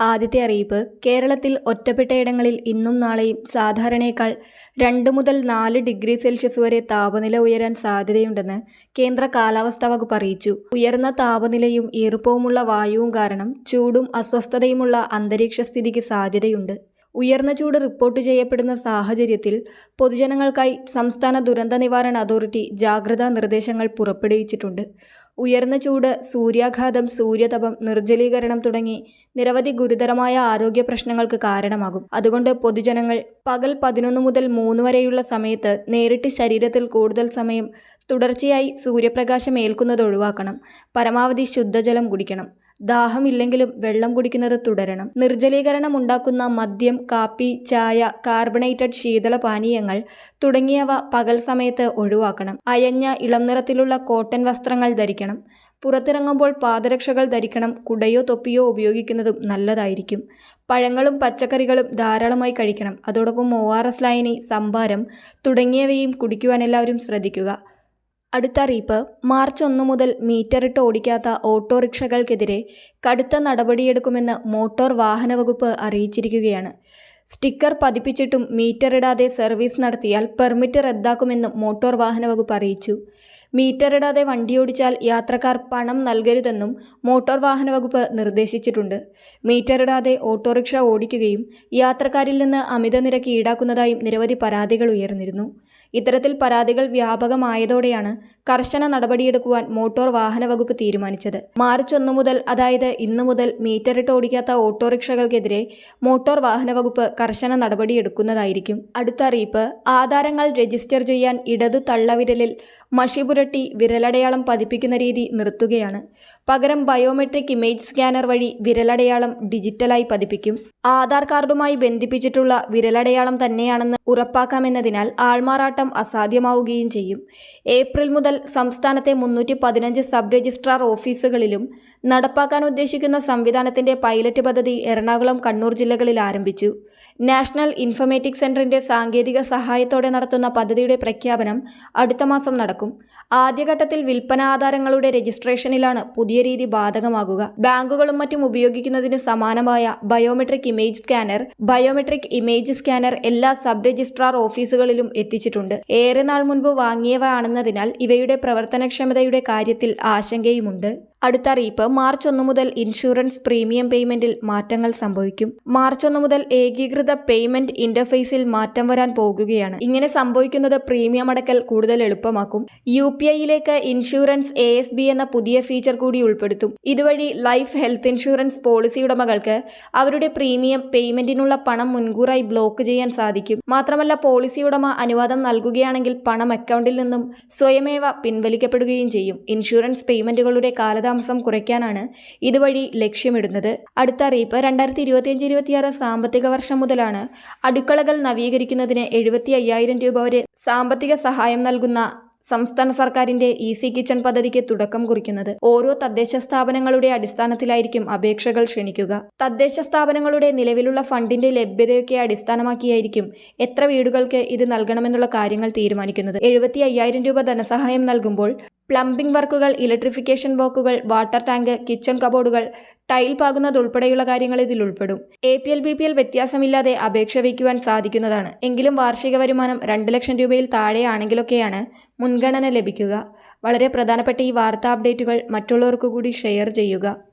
ആദ്യത്തെ അറിയിപ്പ് കേരളത്തിൽ ഒറ്റപ്പെട്ടയിടങ്ങളിൽ ഇന്നും നാളെയും സാധാരണയേക്കാൾ രണ്ട് മുതൽ നാല് ഡിഗ്രി സെൽഷ്യസ് വരെ താപനില ഉയരാൻ സാധ്യതയുണ്ടെന്ന് കേന്ദ്ര കാലാവസ്ഥാ വകുപ്പ് അറിയിച്ചു. ഉയർന്ന താപനിലയും ഈർപ്പവുമുള്ള വായുവും കാരണം ചൂടും അസ്വസ്ഥതയുമുള്ള അന്തരീക്ഷ സ്ഥിതിക്ക് സാധ്യതയുണ്ട്. ഉയർന്ന ചൂട് റിപ്പോർട്ട് ചെയ്യപ്പെടുന്ന സാഹചര്യത്തിൽ പൊതുജനങ്ങൾക്കായി സംസ്ഥാന ദുരന്ത നിവാരണ അതോറിറ്റി ജാഗ്രതാ നിർദ്ദേശങ്ങൾ പുറപ്പെടുവിച്ചിട്ടുണ്ട്. ഉയർന്ന ചൂട് സൂര്യാഘാതം സൂര്യതപം നിർജലീകരണം തുടങ്ങി നിരവധി ഗുരുതരമായ ആരോഗ്യ പ്രശ്നങ്ങൾക്ക് കാരണമാകും. അതുകൊണ്ട് പൊതുജനങ്ങൾ പകൽ പതിനൊന്ന് മുതൽ മൂന്ന് വരെയുള്ള സമയത്ത് നേരിട്ട് ശരീരത്തിൽ കൂടുതൽ സമയം തുടർച്ചയായി സൂര്യപ്രകാശം ഏൽക്കുന്നത് ഒഴിവാക്കണം. പരമാവധി ശുദ്ധജലം കുടിക്കണം. ദാഹമില്ലെങ്കിലും വെള്ളം കുടിക്കുന്നത് തുടരണം. നിർജലീകരണം ഉണ്ടാക്കുന്ന മദ്യം കാപ്പി ചായ കാർബണേറ്റഡ് ശീതള പാനീയങ്ങൾ തുടങ്ങിയവ പകൽ സമയത്ത് ഒഴിവാക്കണം. അയഞ്ഞ ഇളം നിറത്തിലുള്ള കോട്ടൺ വസ്ത്രങ്ങൾ ധരിക്കണം. പുറത്തിറങ്ങുമ്പോൾ പാദരക്ഷകൾ ധരിക്കണം. കുടയോ തൊപ്പിയോ ഉപയോഗിക്കുന്നതും നല്ലതായിരിക്കും. പഴങ്ങളും പച്ചക്കറികളും ധാരാളമായി കഴിക്കണം. അതോടൊപ്പം ഒ ആർ എസ് ലായനി സംഭാരം തുടങ്ങിയവയും കുടിക്കുവാൻ എല്ലാവരും ശ്രദ്ധിക്കുക. അടുത്ത അറിയിപ്പ് മാർച്ച് ഒന്ന് മുതൽ മീറ്ററിട്ട് ഓടിക്കാത്ത ഓട്ടോറിക്ഷകൾക്കെതിരെ കടുത്ത നടപടിയെടുക്കുമെന്ന് മോട്ടോർ വാഹന വകുപ്പ് അറിയിച്ചിരിക്കുകയാണ്. സ്റ്റിക്കർ പതിപ്പിച്ചിട്ടും മീറ്ററിടാതെ സർവീസ് നടത്തിയാൽ പെർമിറ്റ് റദ്ദാക്കുമെന്നും മോട്ടോർ വാഹന വകുപ്പ് അറിയിച്ചു. മീറ്ററിടാതെ വണ്ടിയോടിച്ചാൽ യാത്രക്കാർ പണം നൽകരുതെന്നും മോട്ടോർ വാഹന വകുപ്പ് നിർദ്ദേശിച്ചിട്ടുണ്ട്. മീറ്ററിടാതെ ഓട്ടോറിക്ഷ ഓടിക്കുകയും യാത്രക്കാരിൽ നിന്ന് അമിത നിരക്ക് ഈടാക്കുന്നതായും നിരവധി പരാതികൾ ഉയർന്നിരുന്നു. ഇത്തരത്തിൽ പരാതികൾ വ്യാപകമായതോടെയാണ് കർശന നടപടിയെടുക്കുവാൻ മോട്ടോർ വാഹന വകുപ്പ് തീരുമാനിച്ചത്. മാർച്ച് ഒന്ന് മുതൽ അതായത് ഇന്ന് മുതൽ മീറ്ററിട്ട് ഓടിക്കാത്ത ഓട്ടോറിക്ഷകൾക്കെതിരെ മോട്ടോർ വാഹന വകുപ്പ് കർശന നടപടിയെടുക്കുന്നതായിരിക്കും. അടുത്ത അറിയിപ്പ് ആധാരങ്ങൾ രജിസ്റ്റർ ചെയ്യാൻ ഇടതു തള്ളവിരലിൽ മഷി പുരട്ടി വിരലടയാളം പതിപ്പിക്കുന്ന രീതി നിർത്തുകയാണ്. പകരം ബയോമെട്രിക് ഇമേജ് സ്കാനർ വഴി വിരലടയാളം ഡിജിറ്റലായി പതിപ്പിക്കും. ആധാർ കാർഡുമായി ബന്ധിപ്പിച്ചിട്ടുള്ള വിരലടയാളം തന്നെയാണെന്ന് ഉറപ്പാക്കാമെന്നതിനാൽ ആൾമാറാട്ടം അസാധ്യമാവുകയും ചെയ്യും. ഏപ്രിൽ മുതൽ സംസ്ഥാനത്തെ മുന്നൂറ്റി പതിനഞ്ച് സബ് രജിസ്ട്രാർ ഓഫീസുകളിലും നടപ്പാക്കാൻ ഉദ്ദേശിക്കുന്ന സംവിധാനത്തിന്റെ പൈലറ്റ് പദ്ധതി എറണാകുളം കണ്ണൂർ ജില്ലകളിൽ ആരംഭിച്ചു. നാഷണൽ ഇൻഫർമേറ്റിക് സെന്ററിന്റെ സാങ്കേതിക സഹായത്തോടെ നടത്തുന്ന പദ്ധതിയുടെ പ്രഖ്യാപനം അടുത്ത മാസം നടക്കും. ആദ്യഘട്ടത്തിൽ വിൽപ്പന ആധാരങ്ങളുടെ രജിസ്ട്രേഷനിലാണ് പുതിയ രീതി ബാധകമാകുക. ബാങ്കുകളും മറ്റും ഉപയോഗിക്കുന്നതിന് സമാനമായ biometric image scanner biometric image scanner എല്ലാ സബ് രജിസ്ട്രാർ ഓഫീസുകളിലും എത്തിച്ചിട്ടുണ്ട്. ഏറെ നാൾ മുൻപ് വാങ്ങിയവ ആണെന്നതിനാൽ ഇവയുടെ പ്രവർത്തനക്ഷമതയുടെ കാര്യത്തിൽ ആശങ്കയുമുണ്ട്. അടുത്ത അറിയിപ്പ് മാർച്ച് ഒന്ന് മുതൽ ഇൻഷുറൻസ് പ്രീമിയം പേയ്മെന്റിൽ മാറ്റങ്ങൾ സംഭവിക്കും. മാർച്ച് ഒന്ന് മുതൽ ഏകീകൃത പേയ്മെന്റ് ഇന്റർഫേസിൽ മാറ്റം വരാൻ പോകുകയാണ്. ഇങ്ങനെ സംഭവിക്കുന്നത് പ്രീമിയം അടക്കൽ കൂടുതൽ എളുപ്പമാക്കും. യു പി ഐയിലേക്ക് ഇൻഷുറൻസ് എ എസ് ബി എന്ന പുതിയ ഫീച്ചർ കൂടി ഉൾപ്പെടുത്തും. ഇതുവഴി ലൈഫ് ഹെൽത്ത് ഇൻഷുറൻസ് പോളിസി ഉടമകൾക്ക് അവരുടെ പ്രീമിയം പേയ്മെന്റിനുള്ള പണം മുൻകൂറായി ബ്ലോക്ക് ചെയ്യാൻ സാധിക്കും. മാത്രമല്ല പോളിസി ഉടമ അനുവാദം നൽകുകയാണെങ്കിൽ പണം അക്കൗണ്ടിൽ നിന്നും സ്വയമേവ പിൻവലിക്കപ്പെടുകയും ചെയ്യും. ഇൻഷുറൻസ് പേയ്മെന്റുകളുടെ കാലതാമസം കാലതാമസം കുറയ്ക്കാനാണ് ഇതുവഴി ലക്ഷ്യമിടുന്നത്. അടുത്ത അറിയിപ്പ് രണ്ടായിരത്തി ഇരുപത്തിയഞ്ച് ഇരുപത്തിയാറ് സാമ്പത്തിക വർഷം മുതലാണ് അടുക്കളകൾ നവീകരിക്കുന്നതിന് എഴുപത്തി അയ്യായിരം രൂപ വരെ സാമ്പത്തിക സഹായം നൽകുന്ന സംസ്ഥാന സർക്കാരിന്റെ ഈസി കിച്ചൺ പദ്ധതിക്ക് തുടക്കം കുറിക്കുന്നത്. ഓരോ തദ്ദേശ സ്ഥാപനങ്ങളുടെ അടിസ്ഥാനത്തിലായിരിക്കും അപേക്ഷകൾ ക്ഷണിക്കുക. തദ്ദേശ സ്ഥാപനങ്ങളുടെ നിലവിലുള്ള ഫണ്ടിന്റെ ലഭ്യതയൊക്കെ അടിസ്ഥാനമാക്കിയായിരിക്കും എത്ര വീടുകൾക്ക് ഇത് നൽകണമെന്നുള്ള കാര്യങ്ങൾ തീരുമാനിക്കുന്നത്. എഴുപത്തി അയ്യായിരം രൂപ ധനസഹായം നൽകുമ്പോൾ പ്ലംബിംഗ് വർക്കുകൾ ഇലക്ട്രിഫിക്കേഷൻ വർക്കുകൾ വാട്ടർ ടാങ്ക് കിച്ചൺ കബോർഡുകൾ ടൈൽ പാകുന്നതുൾപ്പെടെയുള്ള കാര്യങ്ങൾ ഇതിൽ ഉൾപ്പെടും. A P L B P L വ്യത്യാസമില്ലാതെ അപേക്ഷ വയ്ക്കുവാൻ സാധിക്കുന്നതാണ്. എങ്കിലും വാർഷിക വരുമാനം രണ്ട് ലക്ഷം രൂപയിൽ താഴെയാണെങ്കിലൊക്കെയാണ് മുൻഗണന ലഭിക്കുക. വളരെ പ്രധാനപ്പെട്ട ഈ വാർത്താ അപ്ഡേറ്റുകൾ മറ്റുള്ളവർക്ക് കൂടി ഷെയർ ചെയ്യുക.